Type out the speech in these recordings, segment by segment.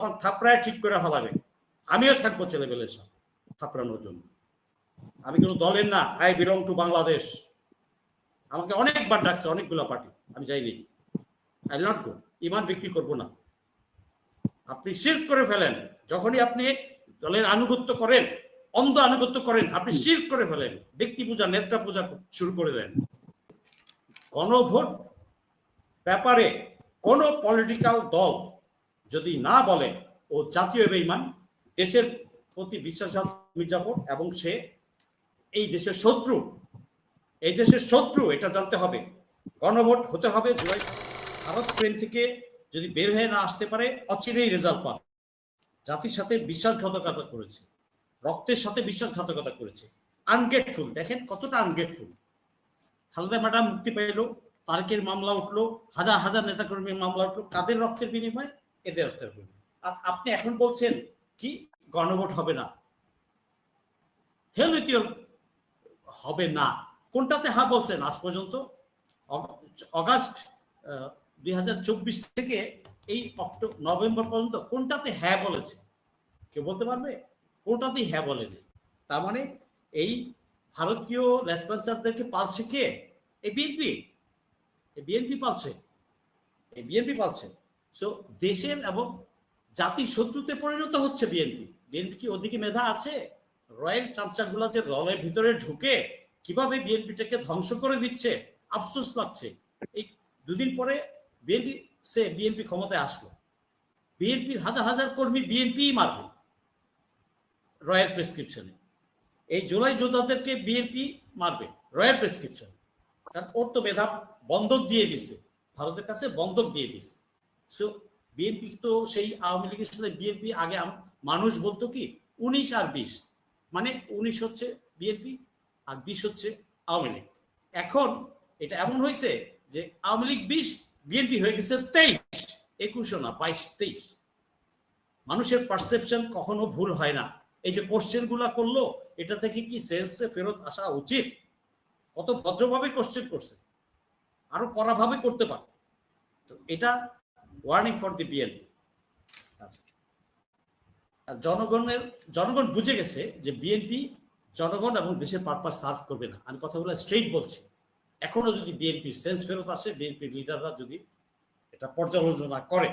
তখন থাপড়ায় ঠিক করে ফেলাবে। আমিও থাকব ছেলেবেলের সাথে থাপড়ানোর জন্য। আমি কোনো দলের না আই বিলং টু বাংলাদেশ আমাকে অনেকবার ডাকছে, অনেকগুলো পার্টি, আমি যাইনি। আই নট গো ইমান বিক্রি করব না। আপনি শির করে ফেলেন। যখনই আপনি দলের আনুগত্য করেন, অন্ধ আনুগত্য করেন, আপনি শির করে ফেলেন। ব্যক্তি পূজা নেত্রা পূজা শুরু করে দেন। গণভোট ব্যাপারে কোন পলিটিক্যাল দল যদি না বলে, ও জাতীয় বেইমান দেশের প্রতি বিশ্বাসঘাত মির্জাফর এবং সে এই দেশের শত্রু, এই দেশের শত্রু, এটা জানতে হবে। গণভোট হতে হবে জুলাই ভারত প্রেম থেকে যদি বের হয়ে না আসতে পারে, অচিরেই রেজাল্ট পাবে। জাতির সাথে বিশ্বাসঘাতকতা করেছে, রক্তের সাথে বিশ্বাসঘাতকতা করেছে। আনগেটফুল, দেখেন কতটা আনগেটফুল। খালেদা ম্যাডাম মুক্তি পেল তারকের মামলা উঠল, হাজার হাজার নেতাকর্মীর মামলা উঠল, কাদের রক্তের বিনিময়ে? এদের বিনিময়ে আর আপনি এখন বলছেন কি গণভোট হবে না? হেলমিতীয় হবে না। কোনটাতে? হা বলছেন আজ পর্যন্ত। অগ- অগাস্ট দুই হাজার চব্বিশ থেকে এই অক্টোবর নভেম্বর পর্যন্ত কোনটাতে? হ্যাঁ বলেছে। কেউ বলতে পারবে? কোনটাতেই হ্যাঁ বলেনি। তার মানে এই ভারতীয় রেসপন্সারদেরকে পালছে কে? এই বিএনপি। এই বিএনপি পালছে। এই বিএনপি পালছে। সো দেশের এবং জাতির শত্রুতে পরিণত হচ্ছে বিএনপি বিএনপি কি ওদিকে মেধা আছে? রয়্যাল চামচাগুলা যে দলের ভিতরে ঢুকে কীভাবে বিএনপিটাকে ধ্বংস করে দিচ্ছে? আফসোস লাগছে। এই দুদিন পরে বিএনপি সে বিএনপি ক্ষমতায় আসলো। বিএনপির হাজার হাজার কর্মী বিএনপি মারবে রয়্যাল প্রেসক্রিপশনে। এই জুলাই যোদ্ধাদেরকে বিএনপি মারবে রয়্যাল প্রেসক্রিপশন। কারণ ওর তো মেধা বন্ধক দিয়ে দিছে ভারতের কাছে বন্ধক দিয়ে দিছে সো বিএনপি তো সেই আওয়ামী লীগের সাথে বিএনপি আগে মানুষ বলতো কি, উনিশ আর বিশ। মানে উনিশ হচ্ছে বিএনপি আর বিশ হচ্ছে আওয়ামী লীগ। এখন এটা এমন হয়েছে যে আওয়ামী লীগ বিশ বিএনপি হয়ে গেছে তেইশ। একুশও না, বাইশ, তেইশ। মানুষের পারসেপশন কখনো ভুল হয় না। এই যে কোশ্চেনগুলা করল, এটা থেকে কি সেন্সে ফেরত আসা উচিত? কত ভদ্রভাবে কোশ্চেন করছে। আরও কড়াভাবে করতে পারে। তো এটা ওয়ার্নিং ফর দি বিএনপি আর জনগণের জনগণ বুঝে গেছে যে বিএনপি জনগণ এবং দেশের পারপাস সার্ভ করবে না। আমি কথাগুলো স্ট্রেইট বলছি। এখনও যদি বিএনপির সেন্স ফেরত আসে বিএনপির লিডাররা যদি এটা পর্যালোচনা করে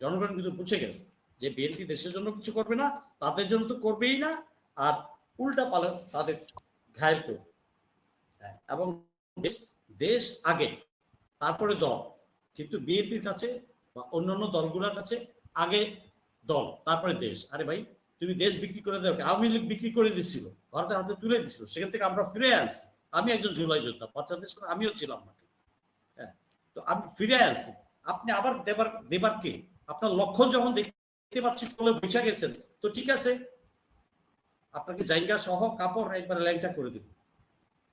জনগণ কিন্তু বুঝে গেছে যে বিএনপি দেশের জন্য কিছু করবে না তাদের জন্য তো করবেই না আর উল্টা পালে তাদের ঘায়ল করবে। হ্যাঁ, এবং দেশ- দেশ আগে তারপরে দল। কিন্তু বিএনপির কাছে বা অন্যান্য দলগুলোর কাছে আগে দল, তারপরে দেশ। আরে ভাই, তুমি দেশ বিক্রি করে দেও আওয়ামী লীগ বিক্রি করে দিছিল, ভারতের হাতে তুলে দিছিল, সেখান থেকে আমরা ফিরে আনছি। আমি একজন জুলাই যোদ্ধা বাচ্চাদের সাথে আমিও ছিলাম মাঠে। হ্যাঁ তো আমি ফিরে আনছি। আপনি আবার দেবার দেবার কে? আপনার লক্ষ্য যখন দেখতে পাচ্ছি বলে বুঝা গেছেন, তো ঠিক আছে, আপনাকে জায়গা সহ কাপড় একবার লাইনটা করে দিব।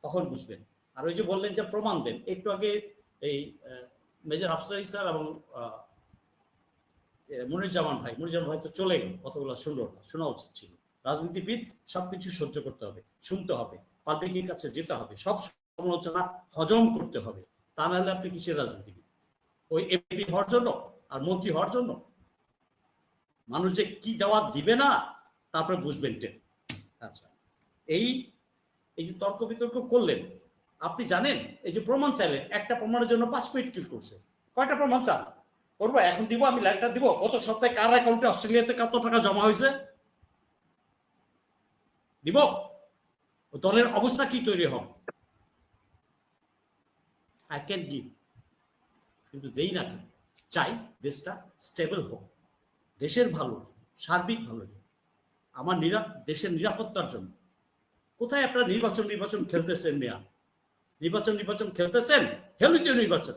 তখন বুঝবেন। আর ওই যে বললেন যে প্রমাণ দেন, একটু আগে এই মেজর আফসারি স্যার এবং মনিরুজ্জামান ভাই মনিরুজ্জামান ভাই তো চলে গেল কতগুলো শুনলো না, শোনা উচিত ছিল। রাজনীতিবিদ, সবকিছু সহ্য করতে হবে, শুনতে হবে, পাবলিকের কাছে যেতে হবে, সব সমালোচনা হজম করতে হবে, তা নাহলে আপনি কিসের রাজনীতিবিদ? ওই এমপি হওয়ার জন্য আর মন্ত্রী হওয়ার জন্য? মানুষ যে কি দেওয়া দিবে না তারপরে বুঝবেন টেন আচ্ছা এই এই যে তর্ক বিতর্ক করলেন, আপনি জানেন, এই যে প্রমাণ চাইলেন, একটা প্রমাণের জন্য পাঁচ মিনিট ক্লিক করছে। কয়টা প্রমাণ চান? করব? এখন দিব, আমি লাইনটা দিব। গত সপ্তাহে কার অ্যাকাউন্টে অস্ট্রেলিয়াতে কত টাকা জমা হয়েছে? দিব? দলের অবস্থা কি তৈরি হবে? আই ক্যান গিভ কিন্তু দেই না কেন? চাই দেশটা স্টেবল হোক। দেশের ভালো, সার্বিক ভালো। আমার নিরা দেশের নিরাপত্তার জন্য। কোথায় আপনারা নির্বাচন নির্বাচন খেলতেছেন মেয়া? নির্বাচন নির্বাচন খেলতেছেন? হেলিতীয় নির্বাচন।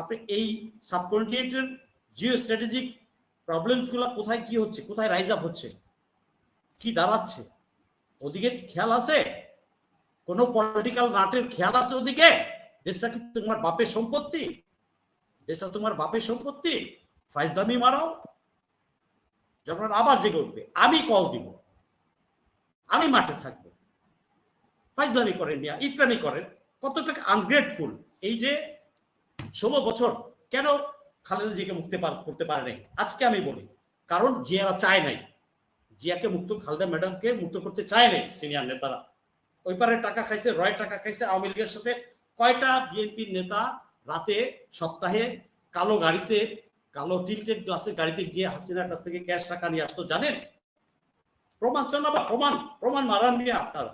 আপনি এই সাবকন্টিনেন্টের জিও স্ট্র্যাটেজিক প্রবলেমসগুলো কোথায় কি হচ্ছে, কোথায় রাইজ আপ হচ্ছে, কি দাঁড়াচ্ছে? ওদিকে খেয়াল আছে? কোনো পলিটিক্যাল নাটের খেয়াল আছে ওদিকে? দেশটা কি তোমার বাপের সম্পত্তি? দেশটা তোমার বাপের সম্পত্তি? ফাইজদামি মারাও। যখন আবার জেগে উঠবে, আমি কল দিব। আমি মাঠে থাকব। ফাইজলামি করেন ইত্যাদি করেন। কতটা আনগ্রেটফুল এই যে ষোলো বছর কেন খালেদা জিয়াকে মুক্তি করতে পারে নাই? আজকে আমি বলি, কারণ জিয়ারা চায় নাই। জিয়াকে মুক্ত খালেদা ম্যাডামকে মুক্ত করতে চায় নাই সিনিয়র নেতারা। ওই পারে টাকা খাইছে রয় টাকা খাইছে, আওয়ামী লীগের সাথে কয়টা বিএনপির নেতা রাতে সপ্তাহে কালো গাড়িতে, কালো টিল্টেড গ্লাসের গাড়িতে গিয়ে হাসিনার কাছ থেকে ক্যাশ টাকা নিয়ে আসতো, জানেন? প্রমাণ চান না বা প্রমাণ? প্রমাণ মারান নিয়ে আপনারা।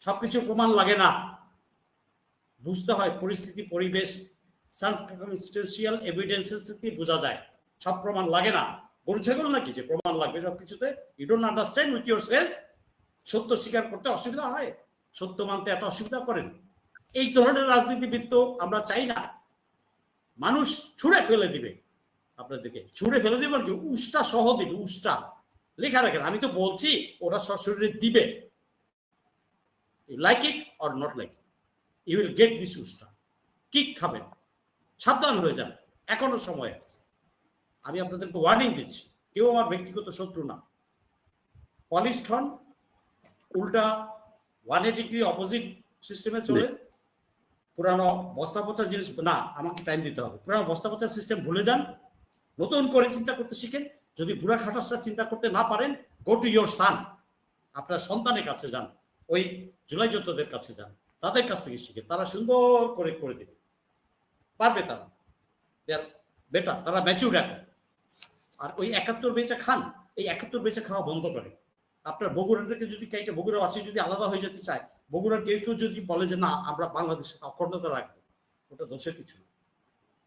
সবকিছু প্রমাণ লাগে না। বুঝতে হয় পরিস্থিতি, পরিবেশ সার্কামস্টেন্সিয়াল এভিডেন্সেস থেকে বোঝা যায়। সব প্রমাণ লাগে না। গরু, ছাগল নাকি? যে প্রমাণ লাগবে সব কিছুতে you don't understand with yourself সত্য স্বীকার করতে অসুবিধা হয়। সত্য মানতে এত অসুবিধা করেন। এই ধরনের রাজনীতিবিদ তো আমরা চাই না। মানুষ ছুঁড়ে ফেলে দিবে। আপনাদেরকে ছুঁড়ে ফেলে দিবে কি? উষ্টা সহ দিবে, উষ্টা। লেখা রাখেন, আমি তো বলছি, ওরা সশরীরে দিবে। Like it or not like you will get this উষ্টা kick খাবেন। সাবধান হয়ে যান। এখনও সময় আছে। আমি আপনাদেরকে ওয়ার্নিং দিচ্ছি। কেউ আমার ব্যক্তিগত শত্রু না। পলিশ হন উল্টা ওয়ান এইটি ডিগ্রি অপোজিট সিস্টেমে চলে। পুরানো বস্তা পচা জিনিস না আমাকে টাইম দিতে হবে। পুরানো বস্তা পচা সিস্টেম ভুলে যান। নতুন করে চিন্তা করতে শিখেন। যদি বুড়া খাটাসটা চিন্তা করতে না পারেন গো টু ইয়োর সান আপনার সন্তানের কাছে যান। ওই জুলাই যোদ্ধাদের কাছে যান। তাদের কাছ থেকে শিখে, তারা সুন্দর করে করে দেবে। পারবে তারা। বেটা তারা ম্যাচুর এখন। আর ওই একাত্তর বেচে খান, এই একাত্তর বেচে খাওয়া বন্ধ করে। আপনার বগুড়াটাকে যদি কাইটা বগুড়াবাসী যদি আলাদা হয়ে যেতে চায়, বগুড়ার কেউ কেউ যদি বলে যে, না, আমরা বাংলাদেশ অখণ্ডতা রাখব ওটা দোষের কিছু না।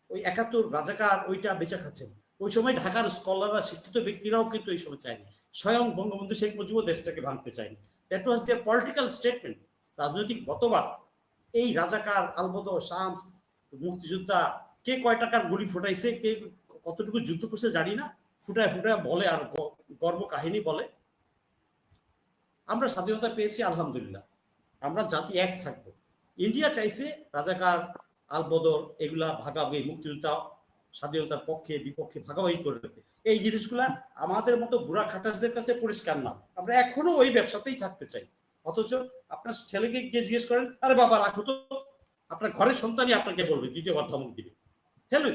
ওই একাত্তর রাজাকার ওইটা বেচে খাচ্ছেন ওই সময় ঢাকার স্কলাররা, শিক্ষিত ব্যক্তিরাও কিন্তু এই সময় চায়নি। স্বয়ং বঙ্গবন্ধু শেখ মুজিবও দেশটাকে ভাঙতে চায়নি। That was their political statement রাজনৈতিক মতবাদ, এই রাজাকার আলবদ শামস, মুক্তিযোদ্ধা, কে কয় টাকার গুলি ফুটাইছে, কে কতটুকু যুদ্ধ করছে জানি না, ফুটায় ফুটায় বলে আর গর্ব কাহিনী বলে। আমরা স্বাধীনতা পেয়েছি, আলহামদুলিল্লাহ। আমরা জাতি এক থাকব। ইন্ডিয়া চাইছে রাজাকার আলবদর এগুলা ভাগাভাগি, মুক্তিযোদ্ধা স্বাধীনতার পক্ষে, বিপক্ষে ভাগাভাগি করে রাখবে এই জিনিসগুলা আমাদের মতো বুড়া খাটাসদের কাছে পরিষ্কার না। আমরা এখনও ওই ব্যবসাতেই থাকতে চাই। অথচ আপনার ছেলেকে গিয়ে জিজ্ঞেস করেন, আরে বাবা, রাখো তো। আপনার ঘরের সন্তানই আপনাকে বলবে দ্বিতীয়বার ধমক দিবে। হেলবে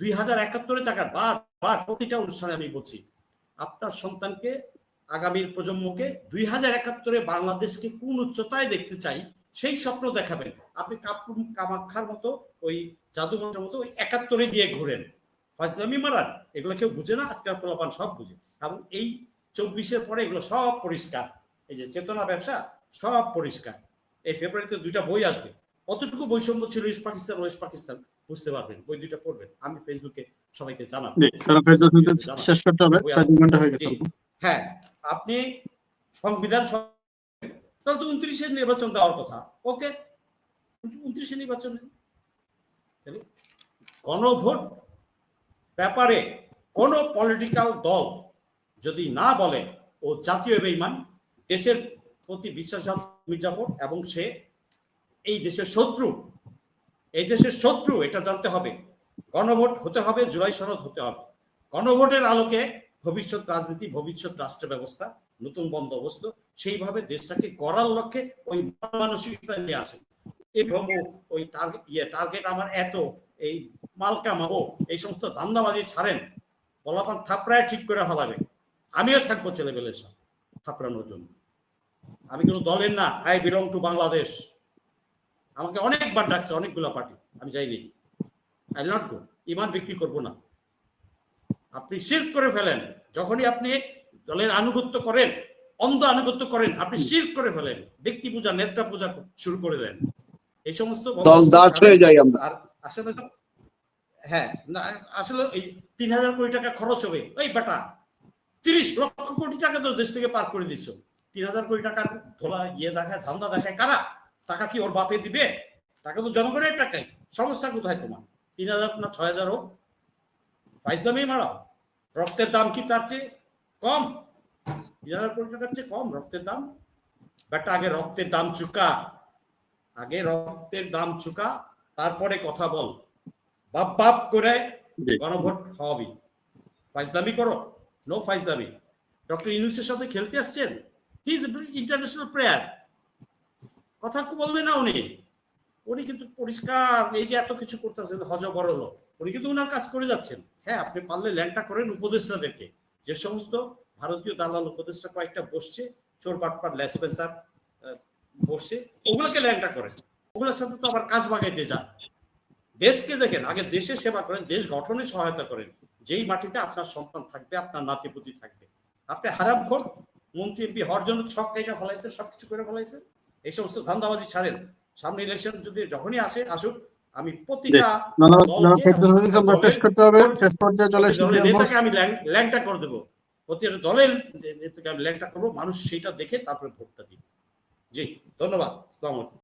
দুই হাজার একাত্তরে চাকার বার বার প্রতিটা অনুষ্ঠানে আমি বলছি, আপনার সন্তানকে আগামীর প্রজন্মকে দুই হাজার একাত্তরে বাংলাদেশকে কোন উচ্চতায় দেখতে চাই, সেই স্বপ্ন দেখাবেন। আপনি কাপুর কামাক্ষার মতো, ওই জাদুমন্ত্রের মতো, ওই একাত্তরে দিয়ে ঘুরেন। ফাজলামি মারান এগুলো কেউ বুঝে না আজকাল পোলাপান সব বুঝে। এবং এই চব্বিশের পরে এগুলো সব পরিষ্কার। এই যে চেতনা ব্যবসা সব পরিষ্কার। এই ফেব্রুয়ারিতে দুইটা বই আসবে। কতটুকু বৈষম্য ছিল ইস্ট পাকিস্তান ওয়েস্ট পাকিস্তান বুঝতে পারবেন। বই দুইটা পড়বেন। আমি ফেসবুকে সবাইকে জানাব। শেষ করতে হবে। ঘণ্টা হয়ে গেছে হ্যাঁ আপনি সংবিধান তাহলে তো উনত্রিশে নির্বাচন দেওয়ার কথা। ওকে। উনত্রিশে নির্বাচন। গণভোট ব্যাপারে কোন পলিটিক্যাল দল যদি না বলে ও জাতীয় বেইমান দেশের প্রতি বিশ্বাসঘাত মির্জাফর এবং সে এই দেশের শত্রু। এই দেশের শত্রু, এটা জানতে হবে। গণভোট হতে হবে, জুলাই সনদ হতে হবে। গণভোটের আলোকে ভবিষ্যৎ রাজনীতি, ভবিষ্যৎ রাষ্ট্র ব্যবস্থা, নতুন বন্দোবস্ত, সেইভাবে দেশটাকে করার লক্ষ্যে ওই মানসিকতা নিয়ে আসে। এই ওই টার্গেট ইয়ে টার্গেট আমার এত, এই মাল কামাবো এই সমস্ত ধান্দাবাজি ছাড়েন, বলাপান থাপড়ায় ঠিক করে ফেলাবে। আমিও থাকব ছেলেবেলের সাথে থাপড়ানোর জন্য। আমি কোনো দলের না আই বিলং টু বাংলাদেশ আমাকে অনেকবার ডাকছে অনেকগুলো পার্টি আমি যাইনি। আই নট গো ইমান বিক্রি করব না। আপনি শির করে ফেলেন যখনই আপনি দলের আনুগত্য করেন অন্ধ আনুগত্য করেন আপনি শির করে ফেলেন ব্যক্তি পূজা নেত্রা পূজা শুরু করে দেন। এই সমস্ত হয়ে আর আসলে হ্যাঁ না আসলে এই তিন হাজার কোটি টাকা খরচ হবে। ওই বেটা তিরিশ লক্ষ কোটি টাকা তো দেশ থেকে পার করে দিচ্ছ তিন হাজার কোটি টাকার ধোলা ইয়ে দেখায় ধান্দা দেখায় কারা? টাকা কি ওর বাপে দিবে? টাকা তো জনগণের টাকাই। সমস্যা কোথায় তোমার? তিন হাজার না ছয় হাজার হোক। ফাইজ দামেই মারাও। রক্তের দাম কি তার চেয়ে কম? তিন হাজার কোটি টাকার চেয়ে কম রক্তের দাম? বেটা আগে রক্তের দাম চুকা। আগে রক্তের দাম চুকা তারপরে কথা বল। বাপ বাপ করে। গণভোট হওয়াবি। ফাইজদামি করো। নো ফাইজদামি ডক্টর ইউনুসের সাথে খেলতে আসছেন? ইন্টারন্যাশনাল প্লেয়ার কথা বলবে না উনি। উনি কিন্তু পরিষ্কার এই যে এত কিছু করতেছেন হজ বড় উনি কিন্তু উনার কাজ করে যাচ্ছেন। হ্যাঁ আপনি পারলে ল্যাংটা করেন উপদেষ্টাদেরকে। যে সমস্ত ভারতীয় দালাল উপদেষ্টা কয়েকটা বসছে, চোর বাটপার লেসপেন্সার বসছে, ওগুলোকে ল্যাংটা করেন। ওগুলোর সাথে তো আবার কাজ বাগাইতে যান। দেশকে দেখেন, আগে দেশের সেবা করেন, দেশ গঠনে সহায়তা করেন। যেই মাটিতে আপনার সন্তান থাকবে, আপনার নাতিপুতি থাকবে। আপনি হারাম খোর মন্ত্রী এমপি হওয়ার জন্য ছক কেটে ফেলাইছেন সবকিছু করে ফলাইছে। এই সমস্ত ধান্দাবাজি ছাড়েন। সামনে ইলেকশন যদি যখনই আসে আসুক আমি প্রতিটা শেষ করতে হবে। শেষ পর্যায়ে চলে। নেতাকে আমি ল্যাং- ল্যাংটা করে দেবো। প্রতিটা দলের নেতাকে আমি ল্যাংটা করব। মানুষ সেইটা দেখে তারপরে ভোটটা দিব। জি ধন্যবাদ। আসসালামু আলাইকুম।